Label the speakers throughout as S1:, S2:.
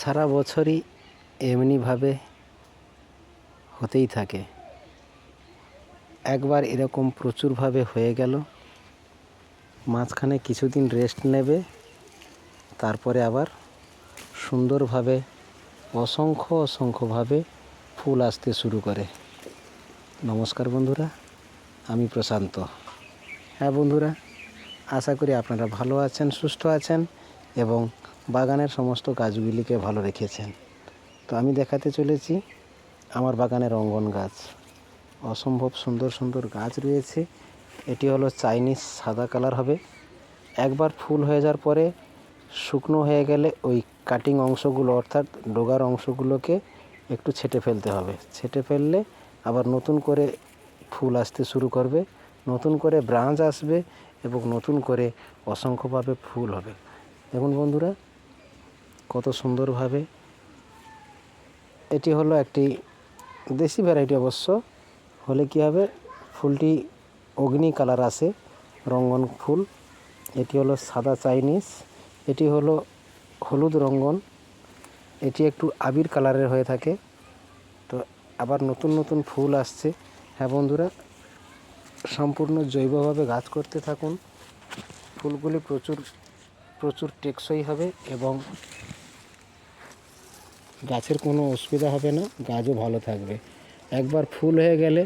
S1: সারা বছরই এমনিভাবে হতেই থাকে। একবার এরকম প্রচুরভাবে হয়ে গেল, মাঝখানে কিছুদিন রেস্ট নেবে, তারপরে আবার সুন্দরভাবে অসংখ্য অসংখ্যভাবে ফুল আসতে শুরু করে। নমস্কার বন্ধুরা, আমি প্রশান্ত। হ্যাঁ বন্ধুরা, আশা করি আপনারা ভালো আছেন, সুস্থ আছেন এবং বাগানের সমস্ত গাছগুলিকে ভালো রেখেছেন। তো আমি দেখাতে চলেছি আমার বাগানের অঙ্গন গাছ। অসম্ভব সুন্দর সুন্দর গাছ রয়েছে। এটি হলো চাইনিজ সাদা কালার হবে। একবার ফুল হয়ে যাওয়ার পরে শুকনো হয়ে গেলে ওই কাটিং অংশগুলো অর্থাৎ ডোগার অংশগুলোকে একটু ছেটে ফেলতে হবে। ছেটে ফেললে আবার নতুন করে ফুল আসতে শুরু করবে, নতুন করে ব্রাঞ্চ আসবে এবং নতুন করে অসংখ্যভাবে ফুল হবে। দেখুন বন্ধুরা কত সুন্দরভাবে। এটি হলো একটি দেশি ভ্যারাইটি অবশ্য। হলে কী হবে? ফুলটি অগ্নি কালার আসে রঙ্গন ফুল। এটি হলো সাদা চাইনিজ। এটি হলো হলুদ রঙ্গন। এটি একটু আবির কালারের হয়ে থাকে। তো আবার নতুন নতুন ফুল আসছে। হ্যাঁ বন্ধুরা, সম্পূর্ণ জৈবভাবে গাছ করতে থাকুন। ফুলগুলি প্রচুর প্রচুর টেকসই হবে এবং গাছের কোনো অসুবিধা হবে না, গাছও ভালো থাকবে। একবার ফুল হয়ে গেলে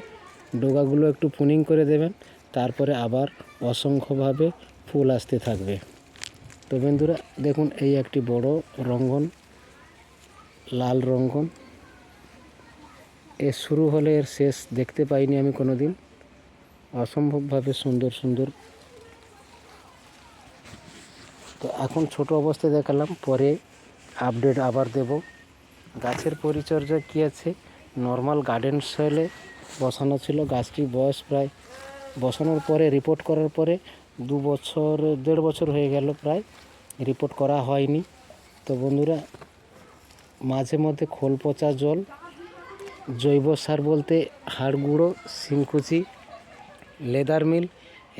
S1: ডোগাগুলো একটু পুনিং করে দেবেন, তারপরে আবার অসংখ্যভাবে ফুল আসতে থাকবে। তো বন্ধুরা, দেখুন, এই একটি বড় রঙ্গন, লাল রঙ্গন। এর শুরু হলে এর শেষ দেখতে পাইনি আমি কোনো দিন অসম্ভবভাবে সুন্দর সুন্দর। তো এখন ছোট অবস্থায় দেখালাম, পরে আপডেট আবার দেব। গাছের পরিচর্যা কী আছে? নর্মাল গার্ডেন সয়েলে বসানো ছিল গাছটি বয়স প্রায় বসানোর পরে রিপোর্ট করার পরে দু বছর, দেড় বছর হয়ে গেল প্রায় রিপোর্ট করা হয়নি। তো বন্ধুরা, মাঝে মধ্যে খোল পচা জল, জৈব সার বলতে হাড় গুঁড়ো শিংকুচি লেদার মিল,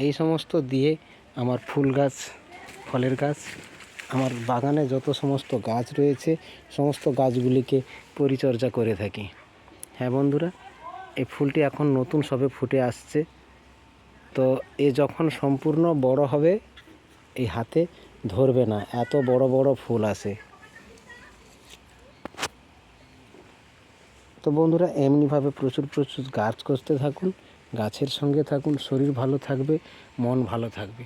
S1: এই সমস্ত দিয়ে আমার ফুল গাছ, ফলের গাছ আমার বাগানে যত সমস্ত গাছ রয়েছে, সমস্ত গাছগুলিকে পরিচর্যা করে থাকি। হ্যাঁ বন্ধুরা, এই ফুলটি এখন নতুন সবে ফুটে আসছে। তো এ যখন সম্পূর্ণ বড় হবে, এই হাতে ধরবে না, এত বড় বড় ফুল আসে তো বন্ধুরা, এমনিভাবে প্রচুর প্রচুর গাছ করতে থাকুন, গাছের সঙ্গে থাকুন, শরীর ভালো থাকবে, মন ভালো থাকবে।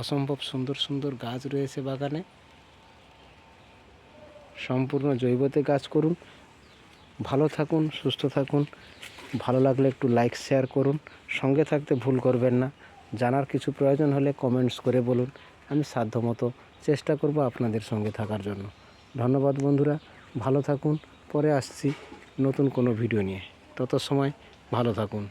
S1: অসম্ভব সুন্দর সুন্দর গাছ রয়েছে বাগানে। সম্পূর্ণ জৈবতে কাজ করুন। ভালো থাকুন, সুস্থ থাকুন। ভালো লাগলে একটু লাইক শেয়ার করুন। সঙ্গে থাকতে ভুল করবেন না। জানার কিছু প্রয়োজন হলে কমেন্টস করে বলুন। আমি সাধ্যমতো চেষ্টা করব আপনাদের সঙ্গে থাকার জন্য। ধন্যবাদ বন্ধুরা। ভালো থাকুন। পরে আসছি নতুন কোনো ভিডিও নিয়ে। তত সময় ভালো থাকুন।